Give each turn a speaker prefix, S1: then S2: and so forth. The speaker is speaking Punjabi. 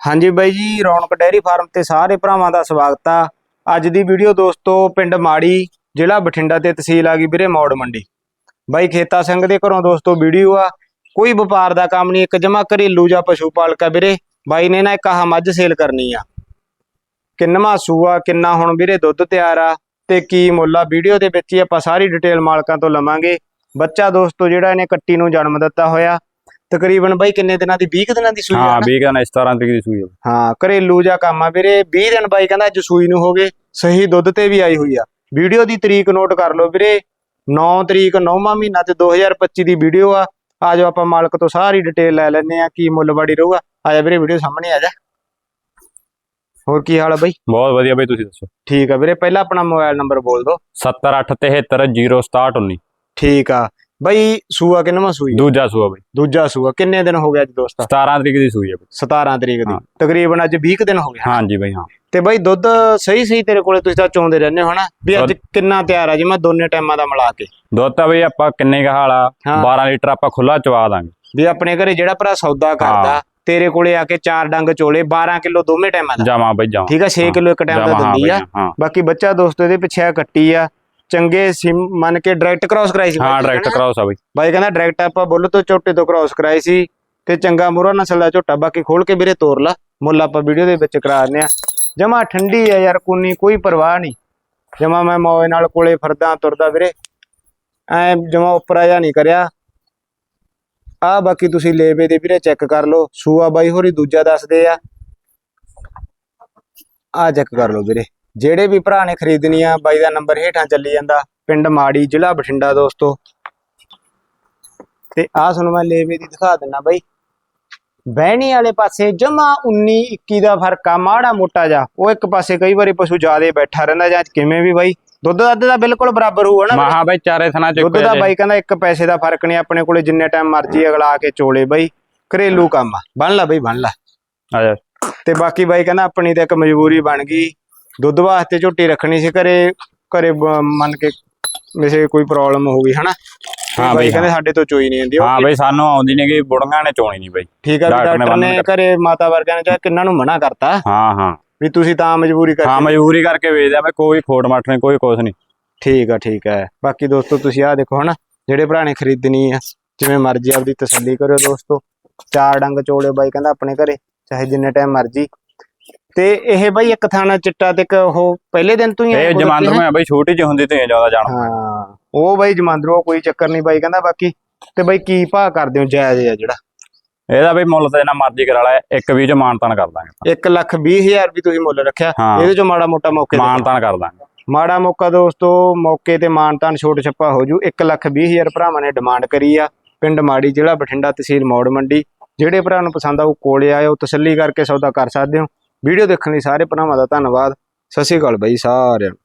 S1: ਹਾਂਜੀ ਬਾਈ ਜੀ, ਰੌਣਕ ਡੈਰੀ ਫਾਰਮ ਤੇ ਸਾਰੇ ਭਰਾਵਾਂ ਦਾ ਸਵਾਗਤ ਆ। ਅੱਜ ਦੀ ਵੀਡੀਓ ਦੋਸਤੋ, ਪਿੰਡ ਮਾੜੀ, ਜ਼ਿਲ੍ਹਾ ਬਠਿੰਡਾ ਤੇ ਤਹਿਸੀਲ ਆ ਗਈ ਵੀਰੇ ਮੌੜ ਮੰਡੀ। ਬਾਈ, ਖੇਤਾ ਸਿੰਘ ਦੇ ਘਰੋਂ ਦੋਸਤੋ ਵੀਡੀਓ ਆ। ਕੋਈ ਵਪਾਰ ਦਾ ਕੰਮ ਨਹੀਂ, ਇੱਕ ਜਮਾ ਘਰੇਲੂ ਜਾਂ ਪਸ਼ੂ ਪਾਲਕ ਆ ਵੀਰੇ। ਬਾਈ ਨੇ ਨਾ ਇੱਕ ਆਹ ਮੱਝ ਸੇਲ ਕਰਨੀ ਆ। ਕਿੰਨਵਾਂ ਸੂਆ, ਕਿੰਨਾ ਹੁਣ ਵੀਰੇ ਦੁੱਧ ਤਿਆਰ ਆ ਤੇ ਕੀ ਮੁੱਲ ਆ? ਵੀਡੀਓ ਦੇ ਵਿੱਚ ਹੀ ਆਪਾਂ ਸਾਰੀ ਡਿਟੇਲ ਮਾਲਕਾਂ ਤੋਂ ਲਵਾਂਗੇ। ਬੱਚਾ ਦੋਸਤੋ ਜਿਹੜਾ ਇਹਨੇ ਕੱਟੀ ਨੂੰ ਜਨਮ ਦਿੱਤਾ ਹੋਇਆ। ਤਕਰੀਬਨ ਬਾਈ ਕਿੰਨੇ ਦਿਨਾਂ ਦੀ? 20 ਕੁ ਦਿਨਾਂ ਦੀ ਸੂਈ ਆ
S2: ਹਾਂ
S1: ਨਾ?
S2: 20 ਗਾਣਾ 17 ਤਰੀਕ ਦੀ ਸੂਈ ਆ।
S1: ਹਾਂ ਘਰੇਲੂ ਜਾਂ ਕੰਮ ਆ ਵੀਰੇ। 20 ਦਿਨ ਬਾਈ ਕਹਿੰਦਾ ਅੱਜ ਸੂਈ ਨੂੰ ਹੋ ਗਏ ਸਹੀ ਦੁੱਧ ਤੇ ਵੀ ਆਈ ਹੋਈ ਆ। ਵੀਡੀਓ ਦੀ ਤਰੀਕ ਨੋਟ ਕਰ ਲਓ ਵੀਰੇ। 9 ਤਰੀਕ 9ਵਾਂ ਮਹੀਨਾ ਤੇ 2025 ਦੀ ਵੀਡੀਓ ਆ। ਆਜੋ ਆਪਾਂ ਮਾਲਕ ਤੋਂ ਸਾਰੀ ਡਿਟੇਲ ਲੈ ਲੈਨੇ ਆ ਕੀ ਮੁੱਲ ਬਾੜੀ ਰਹੂਗਾ। ਆਜਾ ਵੀਰੇ ਵੀਡੀਓ ਸਾਹਮਣੇ ਆ ਜਾ। ਹੋਰ ਕੀ ਹਾਲ ਆ ਬਾਈ?
S2: ਬਹੁਤ ਵਧੀਆ ਬਈ ਤੁਸੀਂ ਦੱਸੋ?
S1: ਠੀਕ ਆ ਵੀਰੇ ਪਹਿਲਾਂ ਆਪਣਾ ਮੋਬਾਈਲ ਨੰਬਰ ਬੋਲ ਦਿਓ।
S2: 7873070619
S1: ਠੀਕ ਆ। ਬਾਈ ਸੂਆ ਕਿੰਨਵਾਂ ਸੂਈ? ਆ?
S2: ਦੂਜਾ ਸੂਆ ਬਈ।
S1: ਦੂਜਾ ਸੂਆ। ਕਿੰਨੇ ਦਿਨ ਹੋ ਗਏ ਅੱਜ ਦੋਸਤਾ?
S2: 17 ਤਰੀਕ ਦੀ ਸੂਈ ਆ ਬਈ।
S1: 17 ਤਰੀਕ ਦੀ।
S2: ਹਾਂ।
S1: ਤਕਰੀਬਨ ਅੱਜ 20 ਕੁ ਦਿਨ ਹੋ ਗਏ।
S2: ਹਾਂਜੀ ਬਈ ਹਾਂ।
S1: ਤੇ ਬਾਈ ਦੁੱਧ ਸਹੀ ਸਹੀ ਤੇਰੇ ਕੋਲੇ ਤੁਸੀਂ ਤਾਂ ਚੋਂਦੇ ਰਹਿੰਦੇ ਹੋ ਹਨਾ? ਵੀ ਅੱਜ
S2: ਦੁੱਧ-
S1: ਕਿੰਨਾ ਤਿਆਰ ਆ ਜੀ? ਮੈਂ ਦੋਨੇ ਟਾਈਮਾਂ ਦਾ ਮਿਲਾ ਕੇ।
S2: ਦੁੱਧ ਤਾਂ ਬਈ ਆਪਾਂ ਕਿੰਨੇ ਕਾ ਹਾਲਾ
S1: ਹਾਂ।
S2: 12 ਲੀਟਰ ਆਪਾਂ ਖੁੱਲਾ ਚਵਾ ਦਾਂਗੇ।
S1: ਵੀ ਆਪਣੇ ਘਰੇ ਜਿਹੜਾ ਭਰਾ ਸੌਦਾ ਕਰਦਾ ਤੇਰੇ ਕੋਲੇ ਆ ਕੇ ਚਾਰ ਡੰਗ ਚੋਲੇ 12 ਕਿਲੋ ਦੋਵੇਂ ਟਾਈਮਾਂ ਦਾ।
S2: ਜਾਵਾਂ ਬਈ ਜਾਵਾਂ।
S1: ਠੀਕ ਆ 6
S2: ਹਾਂ,
S1: ਕਿਲੋ ਇੱਕ ਟਾਈਮ ਦਾ
S2: ਜਾਵਾਂ, ਹਾਂ
S1: ਦਿੰਦੀ
S2: ਬਈ,
S1: ਆ
S2: ਹਾਂ।
S1: ਬਾਕੀ ਬੱਚਾ ਦੋਸਤੋ ਇਹਦੇ ਪਿੱਛੇ ਆ ਕੱਟੀ ਆ। ਚੰਗੇ ਸਿਮ ਮੰਨ ਕੇ ਡਾਇਰੈਕਟ ਕ੍ਰਾਸ ਕਰਾਈ ਸੀ
S2: ਹਾਂ ਡਾਇਰੈਕਟ। ਕਰਾਉਸ ਆ ਬਈ।
S1: ਬਾਈ ਕਹਿੰਦਾ ਡਾਇਰੈਕਟ ਆਪਾਂ ਬੁੱਲ ਤੋਂ ਝੋਟੇ ਤੋਂ ਕ੍ਰਾਸ ਕਰਾਈ ਸੀ ਤੇ ਚੰਗਾ ਮੁਰਾ ਨਸਲ ਦਾ ਝੋਟਾ ਬਾਕੀ ਖੋਲ ਕੇ ਵੀਰੇ ਤੋਰ ਲਾ। ਮੁੱਲ ਆਪਾਂ ਵੀਡੀਓ ਦੇ ਵਿੱਚ ਕਰਾ ਦਿੰਦੇ ਆ ਜਮਾ ਠੰਡੀ ਆ ਯਾਰ ਕੁੰਨੀ ਕੋਈ ਪਰਵਾਹ ਨਹੀਂ। ਜਮਾ ਮੈਂ ਮੌਏ ਨਾਲ ਕੋਲੇ ਫਿਰਦਾ ਤੁਰਦਾ ਵੀਰੇ। ਐ ਜਮਾ ਉੱਪਰ ਆਇਆ ਨਹੀਂ ਕਰਿਆ। ਆ ਬਾਕੀ ਤੁਸੀਂ ਲੇਵੇ ਦੇ ਵੀਰੇ ਚੈੱਕ ਕਰ ਲਓ। ਸੂਆ ਬਾਈ ਹੋਰੀ ਦੂਜਾ ਦੱਸਦੇ ਆ। ਆ ਚੈੱਕ ਕਰ ਲਓ ਵੀਰੇ। ਜਿਹੜੇ ਵੀ ਭਰਾ ਨੇ ਖਰੀਦਣੀ ਆ ਬਾਈ ਦਾ ਨੰਬਰ ਹੇਠਾਂ ਚੱਲੀ ਜਾਂਦਾ ਪਿੰਡ ਮਾੜੀ ਜ਼ਿਲ੍ਹਾ ਬਠਿੰਡਾ ਦੋਸਤੋ। ਤੇ ਆ ਤੁਹਾਨੂੰ ਮੈਂ ਲੇਵੇ ਦੀ ਦਿਖਾ ਦਿੰਨਾ ਬਾਈ। ਬਹਿਣੀ ਵਾਲੇ ਪਾਸੇ ਜਮਾ 19 21 ਦਾ ਫ਼ਰਕ ਆ ਮਾੜਾ ਮੋਟਾ ਜਾ ਉਹ ਇੱਕ ਪਾਸੇ ਕਈ ਵਾਰੀ ਪਸ਼ੂ ਜ਼ਿਆਦੇ ਬੈਠਾ ਰਹਿੰਦਾ ਜਾਂ ਕਿਵੇਂ ਵੀ ਬਾਈ। ਦੁੱਧ ਦਾ ਅੱਧ ਦਾ ਬਿਲਕੁਲ ਬਰਾਬਰ ਹੋਊਗਾ ਨਾ?
S2: ਮਹਾ ਬਈ ਚਾਰੇ ਥਣਾ ਚ
S1: ਦੁੱਧ ਦਾ। ਬਾਈ ਕਹਿੰਦਾ ਇੱਕ ਪੈਸੇ ਦਾ ਫ਼ਰਕ ਨਹੀਂ ਆਪਣੇ ਕੋਲੇ ਜਿੰਨੇ ਟਾਈਮ ਮਰਜ਼ੀ ਅਗਲਾ ਆ ਕੇ ਚੋਲੇ ਬਾਈ। ਘਰੇਲੂ ਕੰਮ ਆ। ਬਣ ਲਾ ਬਾਈ ਬਣ ਲਾ।
S2: ਆ ਜਾ।
S1: ਤੇ ਬਾਕੀ ਬਾਈ ਕਹਿੰਦਾ ਆਪਣੀ ਤਾਂ ਇੱਕ ਮਜਬੂਰੀ ਬਣ ਗਈ। ਦੁੱਧ ਵਾਸਤੇ ਝੋਟੀ ਰੱਖਣੀ ਸੀ ਘਰੇ ਘਰੇ ਮੰਨ ਕੇ ਵੈਸੇ ਕੋਈ ਪ੍ਰੋਬਲਮ ਹੋ ਗਈ ਹਨਾ?
S2: ਹਾਂ
S1: ਬਾਈ ਕਹਿੰਦੇ ਸਾਡੇ ਤੋਂ ਚੋਈ ਨਹੀਂ ਜਾਂਦੀ
S2: ਹਾਂ ਬਈ ਸਾਨੂੰ ਆਉਂਦੀ ਨਹੀਂ ਕਿ ਬੁੜੀਆਂ ਨੇ ਚੋਣੀ ਨਹੀਂ ਬਈ।
S1: ਠੀਕ ਵੀ
S2: ਡਾਕਟਰ ਨੇ
S1: ਘਰੇ ਮਾਤਾ ਵਰਗਿਆਂ ਨੇ ਚਾਹੇ ਕਿੰਨਾਂ ਨੂੰ ਮਨਾ ਕਰਤਾ
S2: ਹਾਂ ਹਾਂ।
S1: ਵੀ ਤੁਸੀਂ ਤਾਂ ਮਜਬੂਰੀ
S2: ਹਾਂ
S1: ਕਰਕੇ
S2: ਮਜਬੂਰੀ ਕਰਕੇ ਵੇਚਦੇ ਬਈ ਕੋਈ ਖੋਟ ਮੱਠ ਨਹੀਂ ਕੋਈ ਕੁਛ ਨਹੀਂ।
S1: ਠੀਕ ਆ ਠੀਕ ਆ। ਬਾਕੀ ਦੋਸਤੋ ਤੁਸੀਂ ਆਹ ਦੇਖੋ ਹਨਾ ਜਿਹੜੇ ਭਰਾ ਨੇ ਖਰੀਦਣੀ ਆ ਜਿਵੇਂ ਮਰਜ਼ੀ ਆਪਦੀ ਤਸੱਲੀ ਕਰਿਓ ਦੋਸਤੋ। ਚਾਰ ਡੰਗ ਚੋਲੇ ਬਾਈ ਕਹਿੰਦਾ ਆਪਣੇ ਘਰੇ ਚਾਹੇ ਜਿੰਨੇ ਟਾਈਮ ਮਰਜ਼ੀ। ਤੇ ਇਹ ਬਾਈ ਇੱਕ ਥਾਣਾ ਚਿੱਟਾ ਤੇ ਇੱਕ ਉਹ ਪਹਿਲੇ ਦਿਨ ਤੋਂ ਹੀ
S2: ਇਹ ਜਮਾਂਦਰ? ਮੈਂ ਬਈ ਛੋਟੀ ਜਿਹੀ ਹੁੰਦੀ ਤੇ ਜ਼ਿਆਦਾ ਜਾਣ।
S1: ਹਾਂ ਉਹ ਬਾਈ ਜਮਾਂਦਰੋ ਕੋਈ ਚੱਕਰ ਨਹੀਂ ਬਾਈ ਕਹਿੰਦਾ ਬਾਕੀ ਤੇ ਬਾਈ ਕੀ ਭਾਅ ਕਰਦੇ ਹੋ ਜਾਇਜ਼ ਆ ਜਿਹੜਾ?
S2: ਇਹਦਾ ਬਈ ਮੁੱਲ ਤਾਂ ਇਹਨਾਂ ਮਰਜ਼ੀ ਕਰਾ ਲੈ ਇੱਕ ਵੀ ਚ ਮਾਨਤਾਨ ਕਰ ਦਾਂਗੇ
S1: 1 ਲੱਖ 20 ਹਜ਼ਾਰ ਵੀ ਤੁਸੀਂ ਮੁੱਲ ਰੱਖਿਆ
S2: ਹਾਂ।
S1: ਇਹਦੇ ਚੋਂ ਮਾੜਾ ਮੋਟਾ ਮੌਕੇ ਤੇ
S2: ਮਾਨਤਾਨ ਕਰ ਦਾਂਗੇ।
S1: ਮਾੜਾ ਮੌਕਾ ਦੋਸਤੋ ਮੌਕੇ ਤੇ ਮਾਨਤਾਨ ਛੋਟ ਛੱਪਾ ਹੋ ਜੂ। 1 ਲੱਖ 20 ਹਜ਼ਾਰ ਭਰਾਵਾਂ ਨੇ ਡਿਮਾਂਡ ਕਰੀ ਆ ਪਿੰਡ ਮਾੜੀ ਜ਼ਿਲ੍ਹਾ ਬਠਿੰਡਾ ਤਹਿਸੀਲ ਮੌੜ ਮੰਡੀ। ਜਿਹੜੇ ਭਰਾ ਨੂੰ ਪਸੰਦ ਆਊ ਕੋਲੇ ਆਇਓ ਤਸੱਲੀ ਕਰਕੇ ਸੌਦਾ ਕਰ ਸਕਦੇ ਹੋ। ਵੀਡੀਓ ਦੇਖਣ ਲਈ ਸਾਰੇ ਭਰਾਵਾਂ ਦਾ ਧੰਨਵਾਦ। ਸਤਿ ਸ਼੍ਰੀ ਅਕਾਲ ਬਾਈ ਸਾਰਿਆਂ ਨੂੰ।